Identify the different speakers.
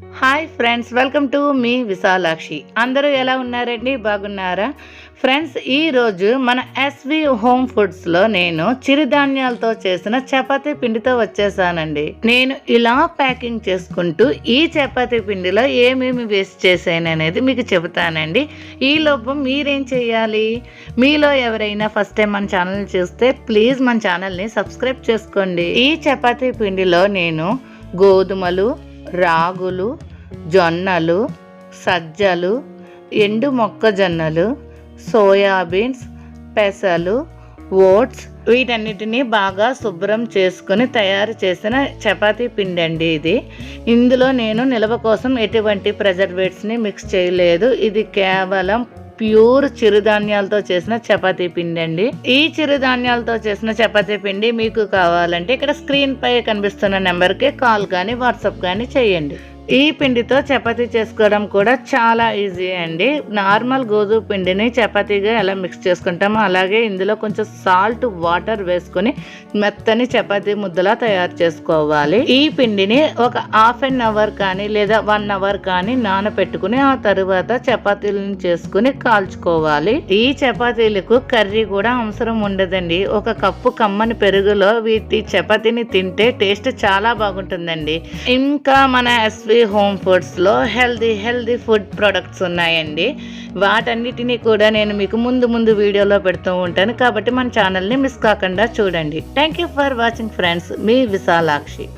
Speaker 1: Hi friends welcome to మీ విశాలాక్షి. అందరూ ఎలా ఉన్నారండి? బాగున్నారా? ఫ్రెండ్స్ ఈరోజు మన ఎస్వి హోమ్ ఫుడ్స్లో నేను చిరుధాన్యాలతో చేసిన చపాతీ పిండితో వచ్చేసానండి. నేను ఇలా ప్యాకింగ్ చేసుకుంటూ ఈ చపాతీ పిండిలో ఏమేమి వేస్ట్ చేశాను అనేది మీకు చెబుతానండి. ఈ లోపు మీరేం చేయాలి? మీలో ఎవరైనా ఫస్ట్ టైం మన ఛానల్ చూస్తే ప్లీజ్ మన ఛానల్ని సబ్స్క్రైబ్ చేసుకోండి. ఈ చపాతీ పిండిలో నేను గోధుమలు రాగులు జొన్నలు సజ్జలు ఎండు మొక్కజొన్నలు సోయాబీన్స్ పెసలు ఓట్స్ వీటన్నిటిని బాగా శుభ్రం చేసుకుని తయారు చేసిన చపాతీ పిండి అండి ఇది. ఇందులో నేను నిల్వ కోసం ఎటువంటి ప్రెజర్వేట్స్ని మిక్స్ చేయలేదు. ఇది కేవలం ప్యూర్ చిరుధాన్యాలతో చేసిన చపాతీ పిండి అండి ఈ చిరుధాన్యాలతో చేసిన చపాతీ పిండి మీకు కావాలంటే ఇక్కడ స్క్రీన్ పై కనిపిస్తున్న నెంబర్కి కాల్ కానీ వాట్సాప్ కానీ చేయండి. ఈ పిండితో చపాతీ చేసుకోవడం కూడా చాలా ఈజీ అండి. నార్మల్ గోధుమ పిండిని చపాతీగా ఎలా మిక్స్ చేసుకుంటామో అలాగే ఇందులో కొంచెం సాల్ట్ వాటర్ వేసుకొని మెత్తని చపాతీ ముద్దలా తయారు చేసుకోవాలి. ఈ పిండిని ఒక హాఫ్ అన్ అవర్ కానీ లేదా వన్ అవర్ కానీ నానబెట్టుకుని ఆ తరువాత చపాతీలను చేసుకుని కాల్చుకోవాలి. ఈ చపాతీలకు కర్రీ కూడా అవసరం ఉండదండి. ఒక కప్పు కమ్మని పెరుగులో వీటి చపాతీని తింటే టేస్ట్ చాలా బాగుంటుందండి. ఇంకా మన ఎస్వి హోమ్ ఫుడ్స్లో హెల్దీ హెల్దీ ఫుడ్ ప్రొడక్ట్స్ ఉన్నాయండి. వాటన్నిటిని కూడా నేను మీకు ముందు ముందు వీడియోలో పెడుతూ ఉంటాను. కాబట్టి మన ఛానల్ని మిస్ కాకుండా చూడండి. Thank you for watching friends me Vishalakshi.